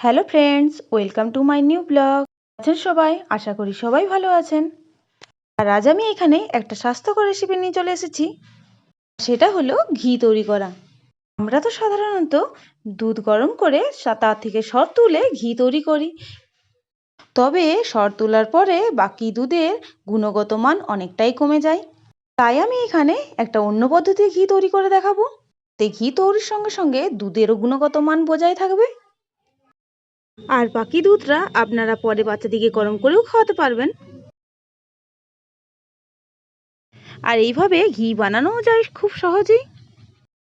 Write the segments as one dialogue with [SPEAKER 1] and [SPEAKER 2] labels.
[SPEAKER 1] Hello friends, welcome to my new blog. আছেন সবাই? আশা করি সবাই ভালো আছেন। আর আজ আমি এখানে একটা স্বাস্থ্যকর রেসিপি নিয়ে চলে এসেছি। সেটা হলো ঘি তৈরি করা। আমরা তো সাধারণত দুধ গরম করে তার থেকে সর তুলে ঘি তৈরি করি। তবে সর তোলার পরে বাকি দুধের গুণগত মান অনেকটাই কমে যায়। তাই আমি এখানে একটা অন্য পদ্ধতি ঘি তৈরি করে দেখাবো। তে ঘি তৈরির সঙ্গে সঙ্গে দুধেরও গুণগত মান বজায় থাকবে। আর বাকি দুধটা আপনারা পরে বাচ্চাদিকে গরম করেও খাওয়াতে পারবেন। আর এইভাবে ঘি বানানোও যায় খুব সহজেই।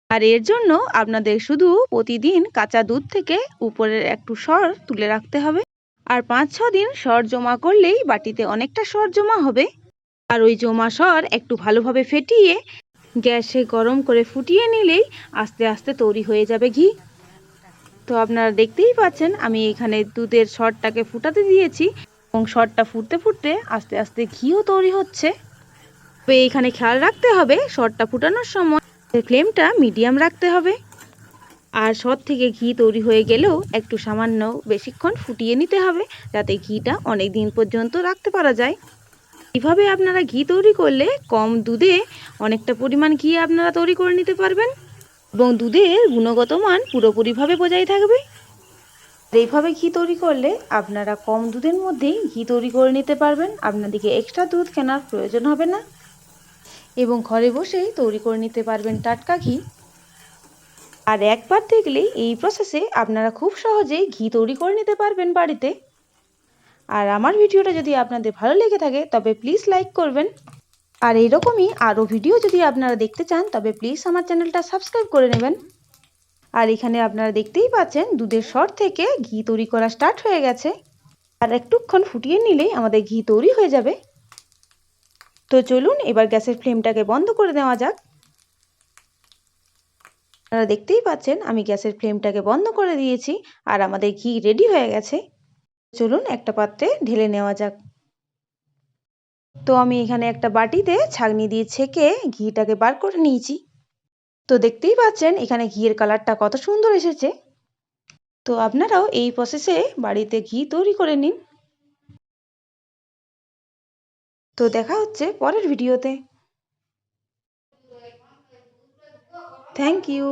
[SPEAKER 1] আর এর জন্য আপনাদের শুধু প্রতিদিন কাঁচা দুধ থেকে উপরের একটু সর তুলে রাখতে হবে। আর পাঁচ ছ দিন সর জমা করলেই বাটিতে অনেকটা সর জমা হবে। আর ওই জমা সর একটু ভালোভাবে ফেটিয়ে গ্যাসে গরম করে ফুটিয়ে নিলেই আস্তে আস্তে তৈরি হয়ে যাবে ঘি। তো আপনারা দেখতেই পাচ্ছেন, আমি এখানে দুধের সরটাকে ফুটাতে দিয়েছি এবং সরটা ফুটতে ফুটতে আস্তে আস্তে ঘিও তৈরি হচ্ছে। তবে এখানে খেয়াল রাখতে হবে সরটা ফুটানোর সময় ফ্লেমটা মিডিয়াম রাখতে হবে। আর সর থেকে ঘি তৈরি হয়ে গেলেও একটু সামান্য বেশিক্ষণ ফুটিয়ে নিতে হবে, যাতে ঘিটা অনেক দিন পর্যন্ত রাখতে পারা যায়। এইভাবে আপনারা ঘি তৈরি করলে কম দুধে অনেকটা পরিমাণ ঘি আপনারা তৈরি করে নিতে পারবেন। এবং দুধের গুণগত মান পুরোপুরিভাবে বজায় থাকবে। এইভাবে ঘি তৈরি করলে আপনারা কম দুধের মধ্যেই ঘি তৈরি করে নিতে পারবেন। আপনাদেরকে এক্সট্রা দুধ কেনার প্রয়োজন হবে না। এবং ঘরে বসেই তৈরি করে নিতে পারবেন টাটকা ঘি। আর একবার দেখলেই এই প্রসেসে আপনারা খুব সহজেই ঘি তৈরি করে নিতে পারবেন বাড়িতে। আর আমার ভিডিওটা যদি আপনাদের ভালো লেগে থাকে, তবে প্লিজ লাইক করবেন। আর এইরকমই আরও ভিডিও যদি আপনারা দেখতে চান, তবে প্লিজ আমার চ্যানেলটা সাবস্ক্রাইব করে নেবেন। আর এখানে আপনারা দেখতেই পাচ্ছেন, দুধের সর থেকে ঘি তৈরি করা স্টার্ট হয়ে গেছে। আর একটুক্ষণ ফুটিয়ে নিলেই আমাদের ঘি তৈরি হয়ে যাবে। তো চলুন, এবার গ্যাসের ফ্লেমটাকে বন্ধ করে দেওয়া যাক। আপনারা দেখতেই পাচ্ছেন, আমি গ্যাসের ফ্লেমটাকে বন্ধ করে দিয়েছি, আর আমাদের ঘি রেডি হয়ে গেছে। চলুন, একটা পাত্রে ঢেলে নেওয়া যাক। তো আমি এখানে একটা বাটিতে ছাগনি দিয়ে ছেঁকে ঘিটাকে বার করে নিয়েছি। তো দেখতেই পাচ্ছেন, এখানে ঘিয়ের কালারটা কত সুন্দর এসেছে। তো আপনারাও এই প্রসেসে বাড়িতে ঘি তৈরি করে নিন। তো দেখা হচ্ছে পরের ভিডিওতে থ্যাংক ইউ